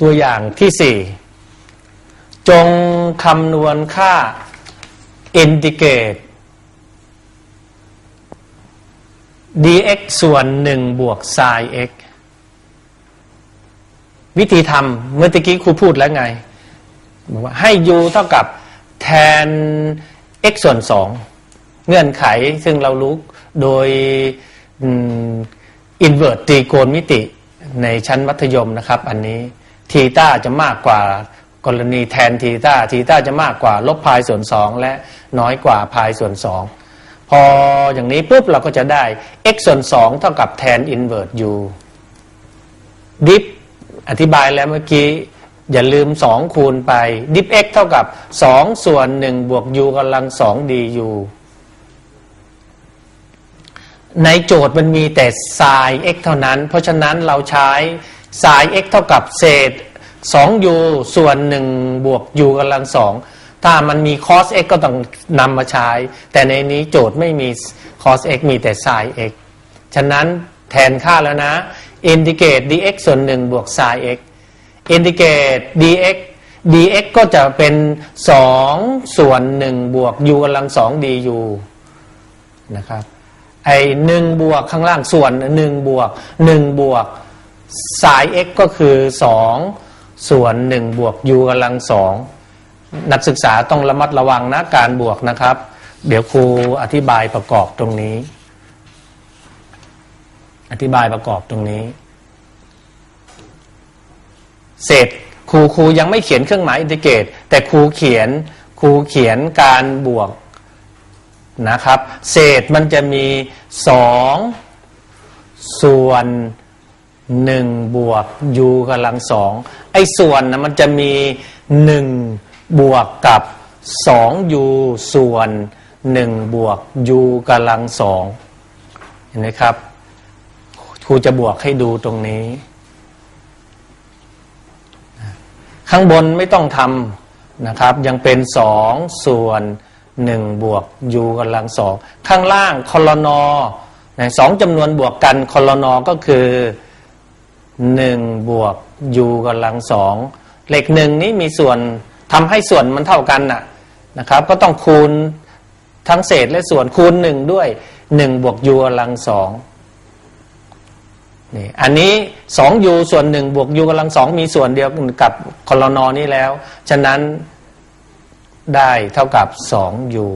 ตัวอย่างที่สี่จงคำนวณค่า integrate dx ส่วน1บวก sin x วิธีทำเมื่อกี้ครูพูดแล้วไงบอกว่าให้ u เท่ากับแทน x ส่วน2เงื่อนไขซึ่งเรารู้โดยอินเวอร์ตตรีโกณมิติในชั้นมัธยมนะครับ อันนี้ ทีต้าจะมากกว่ากรณีแทนทีต้าทีต้าจะมากกว่า ลบพายส่วน2และน้อยกว่าพายส่วน2พออย่างนี้ปุ๊บเราก็จะได้ x ส่วน2เท่ากับแทนอินเวอร์ต u ดิฟอธิบายแล้วเมื่อกี้ อย่าลืม 2 คูณไป ดิฟ x เท่ากับ 2 ส่วน 1 บวก u กำลัง 2 du ในโจทย์มันมีแต่ sin x เท่านั้น เพราะฉะนั้นเราใช้ sin x เท่ากับเศษ 2u ส่วน1บวก u กำลัง2ถ้ามันมี cos x ก็ต้องนำมาใช้ แต่ในนี้โจทย์ไม่มี cos x มีแต่ sin x ฉะนั้นแทนค่าแล้วนะ integrate dx ส่วน1บวก sin x integrate dx dx ก็จะเป็น 2 ส่วน1บวก u กำลัง2 du นะครับไอหนึ่งบวกข้างล่างส่วนหนึ่งบวกหนึ่งบวกสาย x ก็คือสอง ส่วนหนึ่งบวก u กำลังสองนักศึกษาต้องระมัดระวังนะการบวกนะครับ เดี๋ยวครูอธิบายประกอบตรงนี้ อธิบายประกอบตรงนี้เศษครูครูยังไม่เขียนเครื่องหมายอินทิเกรตแต่ครูเขียนครูเขียนการบวกนะครับ เศษมันจะมีสองส่วน หนึ่งบวก u กำลังสองไอ้ส่วนนะมันจะมีหนึ่งบวกกับสอง u ส่วนหนึ่งบวก u กำลังสองเห็นไหมครับครูจะบวกให้ดูตรงนี้ ข้างบนไม่ต้องทำนะครับ ยังเป็นสองส่วนหนึ่งบวก u กำลังสองข้างล่างคอลนอสองจำนวนบวกกันคอลนอก็คือ หนึ่งบวก u กำลังสองเหลขหนึ่งนี้มีส่วนทำให้ส่วนมันเท่ากันน่ะนะครับ ก็ต้องคูณทั้งเศษและส่วนคูณหนึ่งด้วยหนึ่งบวก u กำลังสองนี่อันนี้สองยูส่วนหนึ่งบวกยูกำลังสองมีส่วนเดียวกับคอลนอนี้แล้ว ฉะนั้นได้เท่ากับสองยู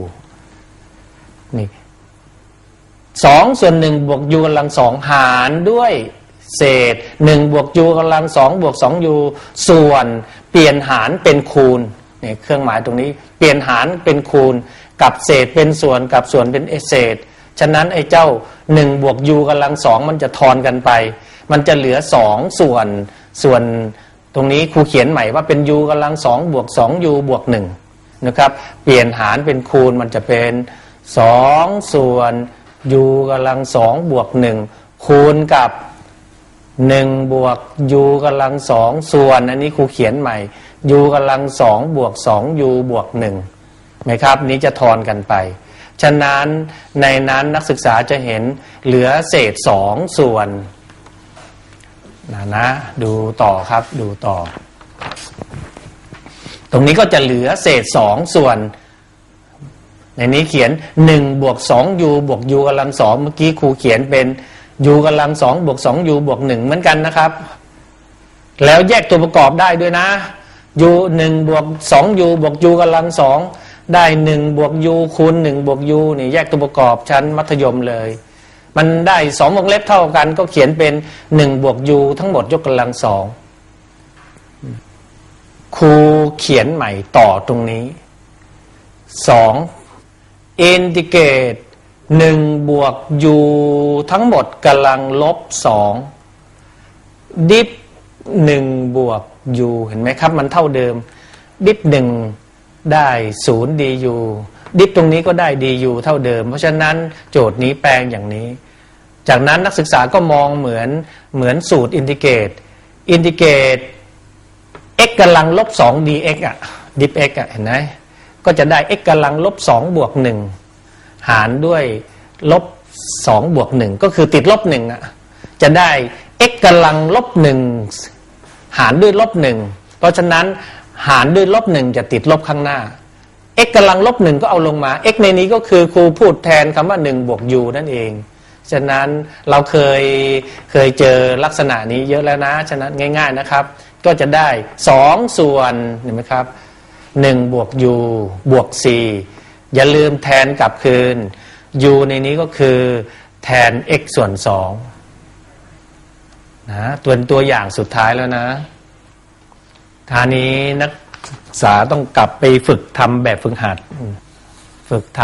นี่สองส่วนหนึ่งบวกยูกำลังสองหารด้วย เศษหนึ่งบวกยูกำลังสองบวกสองยูส่วนเปลี่ยนหารเป็นคูณเนี่ยเครื่องหมายตรงนี้ เปลี่ยนหารเป็นคูณ กับเศษเป็นส่วนกับส่วนเป็นเศษ ฉะนั้นไอ้เจ้าหนึ่งบวกยูกำลังสองมันจะทอนกันไป มันจะเหลือสองส่วนส่วนตรงนี้ครูเขียนใหม่ว่าเป็นยูกำลังสองบวกสองยูบวกหนึ่งนะครับ เปลี่ยนหารเป็นคูณมันจะเป็นสองส่วนยูกำลังสองบวกหนึ่งคูณกับ หนึ่งบวกยูกำลังสองส่วนอันนี้ครูเขียนใหม่ยูกำลังสองบวกสองยูบวกหนึ่งไหมครับ นี้จะทอนกันไป ฉะนั้นในนั้นนักศึกษาจะเห็นเหลือเศษสองส่วนนะนะดูต่อครับดูต่อ ตรงนี้ก็จะเหลือเศษสองส่วน ในนี้เขียนหนึ่งบวกสองยูบวกยูกำลังสองเมื่อกี้ครูเขียนเป็น ยูกำลังสองบวกสองยูบวกหนึ่งเหมือนกันนะครับ แล้วแยกตัวประกอบได้ด้วยนะยูหนึ่งบวกสองยูบวกยูกำลังสองได้หนึ่งบวกยูคูณหนึ่งบวกยูนี่แยกตัวประกอบชั้นมัธยมเลย มันได้สองวงเล็บเท่ากันก็เขียนเป็นหนึ่งบวกยูทั้งหมดยกกำลังสองครูเขียนใหม่ต่อตรงนี้สองอินทิเกรต หนึ่งบวกยูทั้งหมดกำลังลบสองดิฟหนึ่งบวกยูเห็นไหมครับ มันเท่าเดิม ดิฟหนึ่งได้ศูนย์ดียูดิฟตรงนี้ก็ได้ดียูเท่าเดิม เพราะฉะนั้นโจทย์นี้แปลงอย่างนี้ จากนั้นนักศึกษาก็มองเหมือนเหมือนสูตรอินทิเกรตอินทิเกรต x กำลังลบสอง dx อะดิฟ x อะเห็นไหมก็จะได้ x กำลังลบสองบวกหนึ่ง หารด้วยลบสองบวกหนึ่งก็คือติดลบหนึ่งอะจะได้ x กำลังลบหนึ่งหารด้วยลบหนึ่งเพราะฉะนั้นหารด้วยลบหนึ่งจะติดลบข้างหน้า x กำลังลบหนึ่งก็เอาลงมา x ในนี้ก็คือครูพูดแทนคำว่า1บวก u นั่นเอง ฉะนั้นเราเคยเคยเจอลักษณะนี้เยอะแล้วนะ ฉะนั้นง่าย ๆนะครับ ก็จะได้ 2 ส่วนเห็นไหมครับ1บวก u บวก c อย่าลืมแทนกลับคืน u ในนี้ก็คือแทน x ส่วนสองนะตัวตัวอย่างสุดท้ายแล้วนะทานี้นักศึกษาต้องกลับไปฝึกทำแบบฝึกหัด ฝึกทำ